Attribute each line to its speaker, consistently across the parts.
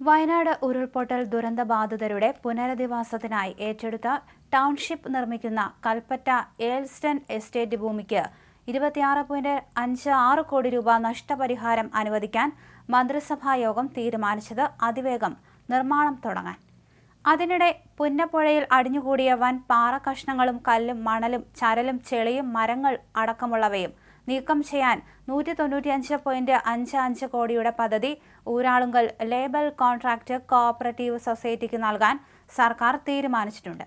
Speaker 1: വയനാട് ഉരുൾപൊട്ടൽ ദുരന്തബാധിതരുടെ പുനരധിവാസത്തിനായി ഏറ്റെടുത്ത ടൗൺഷിപ്പ് നിർമ്മിക്കുന്ന കൽപ്പറ്റ ഏൽസ്റ്റൺ എസ്റ്റേറ്റ് ഭൂമിക്ക് ഇരുപത്തിയാറ് പോയിന്റ് അഞ്ച് ആറ് കോടി രൂപ നഷ്ടപരിഹാരം അനുവദിക്കാൻ മന്ത്രിസഭാ യോഗം തീരുമാനിച്ചത് അതിവേഗം നിർമ്മാണം തുടങ്ങാൻ. അതിനിടെ പുന്നപ്പുഴയിൽ അടിഞ്ഞുകൂടിയ വൻ പാറ കഷ്ണങ്ങളും കല്ലും മണലും ചരലും ചെളിയും മരങ്ങൾ അടക്കമുള്ളവയും നീക്കം ചെയ്യാൻ നൂറ്റി തൊണ്ണൂറ്റിയഞ്ച് പോയിന്റ് അഞ്ച് അഞ്ച് കോടിയുടെ പദ്ധതി ഊരാളുങ്കൽ ലേബൽ കോൺട്രാക്ട് കോഓപ്പറേറ്റീവ് സൊസൈറ്റിക്ക് നൽകാൻ സർക്കാർ തീരുമാനിച്ചിട്ടുണ്ട്.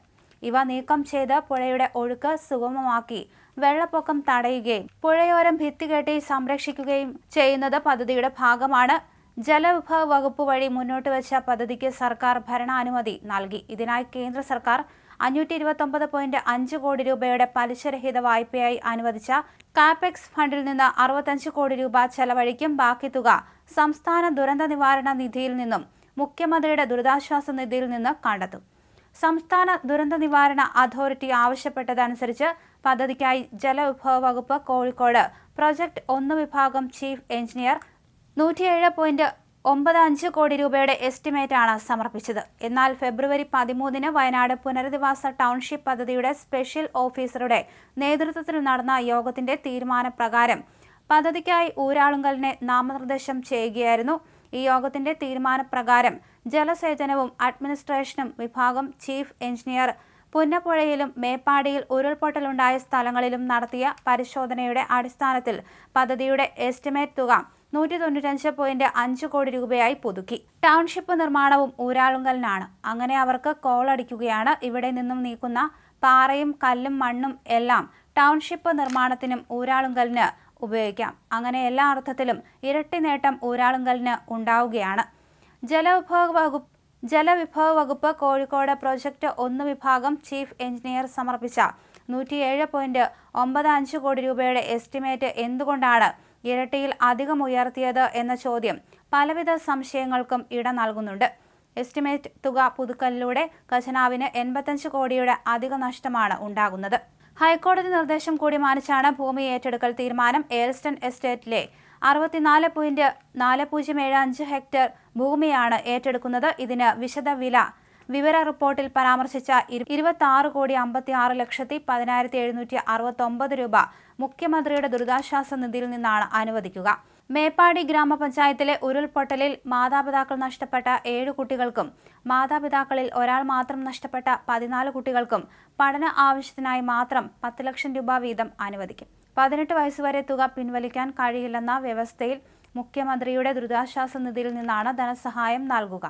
Speaker 1: ഇവ നീക്കം ചെയ്ത് പുഴയുടെ ഒഴുക്ക് സുഗമമാക്കി വെള്ളപ്പൊക്കം തടയുകയും പുഴയോരം ഭിത്തി കെട്ടി സംരക്ഷിക്കുകയും ചെയ്യുന്നത് പദ്ധതിയുടെ ഭാഗമാണ്. ജലവിഭവ വകുപ്പ് വഴി മുന്നോട്ട് വെച്ച പദ്ധതിക്ക് സർക്കാർ ഭരണാനുമതി നൽകി. ഇതിനായി കേന്ദ്ര സർക്കാർ അഞ്ഞൂറ്റി ഇരുപത്തൊമ്പത് പോയിന്റ് അഞ്ച് കോടി രൂപയുടെ പലിശരഹിത വായ്പയായി അനുവദിച്ച കാപെക്സ് ഫണ്ടിൽ നിന്ന് അറുപത്തഞ്ച് കോടി രൂപ ചെലവഴിക്കും ബാക്കി തുക സംസ്ഥാന ദുരന്ത നിവാരണ നിധിയിൽ നിന്നും മുഖ്യമന്ത്രിയുടെ ദുരിതാശ്വാസ നിധിയിൽ നിന്ന് കണ്ടെത്തും. സംസ്ഥാന ദുരന്ത നിവാരണ അതോറിറ്റി ആവശ്യപ്പെട്ടതനുസരിച്ച് പദ്ധതിക്കായി ജലവിഭവ വകുപ്പ് കോഴിക്കോട് പ്രൊജക്ട് ഒന്ന് വിഭാഗം ചീഫ് എഞ്ചിനീയർ നൂറ്റിയേഴ് പോയിന്റ് ഒമ്പത് അഞ്ച് കോടി രൂപയുടെ എസ്റ്റിമേറ്റാണ് സമർപ്പിച്ചത്. എന്നാൽ ഫെബ്രുവരി പതിമൂന്നിന് വയനാട് പുനരധിവാസ ടൗൺഷിപ്പ് പദ്ധതിയുടെ സ്പെഷ്യൽ ഓഫീസറുടെ നേതൃത്വത്തിൽ നടന്ന യോഗത്തിന്റെ തീരുമാനപ്രകാരം പദ്ധതിക്കായി ഊരാളുങ്കലിനെ നാമനിർദ്ദേശം ചെയ്യുകയായിരുന്നു. ഈ യോഗത്തിന്റെ തീരുമാനപ്രകാരം ജലസേചനവും അഡ്മിനിസ്ട്രേഷനും വിഭാഗം ചീഫ് എഞ്ചിനീയർ പുന്നപ്പുഴയിലും മേപ്പാടിയിൽ ഉരുൾപൊട്ടലുണ്ടായ സ്ഥലങ്ങളിലും നടത്തിയ പരിശോധനയുടെ അടിസ്ഥാനത്തിൽ പദ്ധതിയുടെ എസ്റ്റിമേറ്റ് തുക നൂറ്റി തൊണ്ണൂറ്റഞ്ച് പോയിന്റ് അഞ്ച് കോടി രൂപയായി പുതുക്കി. ടൗൺഷിപ്പ് നിർമ്മാണവും ഊരാളുങ്കലിനാണ്. അങ്ങനെ അവർക്ക് കോളടിക്കുകയാണ് ഇവിടെ നിന്നും നീക്കുന്ന പാറയും കല്ലും മണ്ണും എല്ലാം ടൗൺഷിപ്പ് നിർമ്മാണത്തിനും ഊരാളുങ്കലിന് ഉപയോഗിക്കാം. അങ്ങനെ എല്ലാ അർത്ഥത്തിലും ഇരട്ടി നേട്ടം ഊരാളുങ്കലിന് ഉണ്ടാവുകയാണ്. ജലവിഭവ വകുപ്പ് ജലവിഭവ വകുപ്പ് കോഴിക്കോട് പ്രൊജക്ട് ഒന്ന് വിഭാഗം ചീഫ് എഞ്ചിനീയർ സമർപ്പിച്ച നൂറ്റിയേഴ് പോയിന്റ് ഒമ്പത് അഞ്ച് കോടി രൂപയുടെ എസ്റ്റിമേറ്റ് എന്തുകൊണ്ടാണ് ഇരട്ടിയിൽ അധികം ഉയർത്തിയത് എന്ന ചോദ്യം പലവിധ സംശയങ്ങൾക്കും ഇട നൽകുന്നുണ്ട്. എസ്റ്റിമേറ്റ് തുക പുതുക്കലിലൂടെ ഖജനാവിന് എൺപത്തഞ്ച് കോടിയുടെ അധിക നഷ്ടമാണ് ഉണ്ടാകുന്നത്. ഹൈക്കോടതി നിർദ്ദേശം കൂടി മാനിച്ചാണ് ഭൂമി ഏറ്റെടുക്കൽ തീരുമാനം എയർസ്റ്റൺ എസ്റ്റേറ്റിലെ അറുപത്തിനാല് പോയിന്റ് നാല് പൂജ്യം ഏഴ് അഞ്ച് ഹെക്ടർ ഭൂമിയാണ് ഏറ്റെടുക്കുന്നത്. ഇതിന് വിശദ വില വിവര റിപ്പോർട്ടിൽ പരാമർശിച്ച ഇരുപത്തി ആറ് കോടി അമ്പത്തി ആറ് ലക്ഷത്തി പതിനായിരത്തി എഴുന്നൂറ്റി അറുപത്തി ഒമ്പത് രൂപ മുഖ്യമന്ത്രിയുടെ ദുരിതാശ്വാസ നിധിയിൽ നിന്നാണ് അനുവദിക്കുക. മേപ്പാടി ഗ്രാമപഞ്ചായത്തിലെ ഉരുൾപൊട്ടലിൽ മാതാപിതാക്കൾ നഷ്ടപ്പെട്ട ഏഴ് കുട്ടികൾക്കും മാതാപിതാക്കളിൽ ഒരാൾ മാത്രം നഷ്ടപ്പെട്ട പതിനാല് കുട്ടികൾക്കും പഠന ആവശ്യത്തിനായി മാത്രം പത്ത് ലക്ഷം രൂപ വീതം അനുവദിക്കും. പതിനെട്ട് വയസ്സുവരെ തുക പിൻവലിക്കാൻ കഴിയില്ലെന്ന വ്യവസ്ഥയിൽ മുഖ്യമന്ത്രിയുടെ ദുരിതാശ്വാസ നിധിയിൽ നിന്നാണ് ധനസഹായം നൽകുക.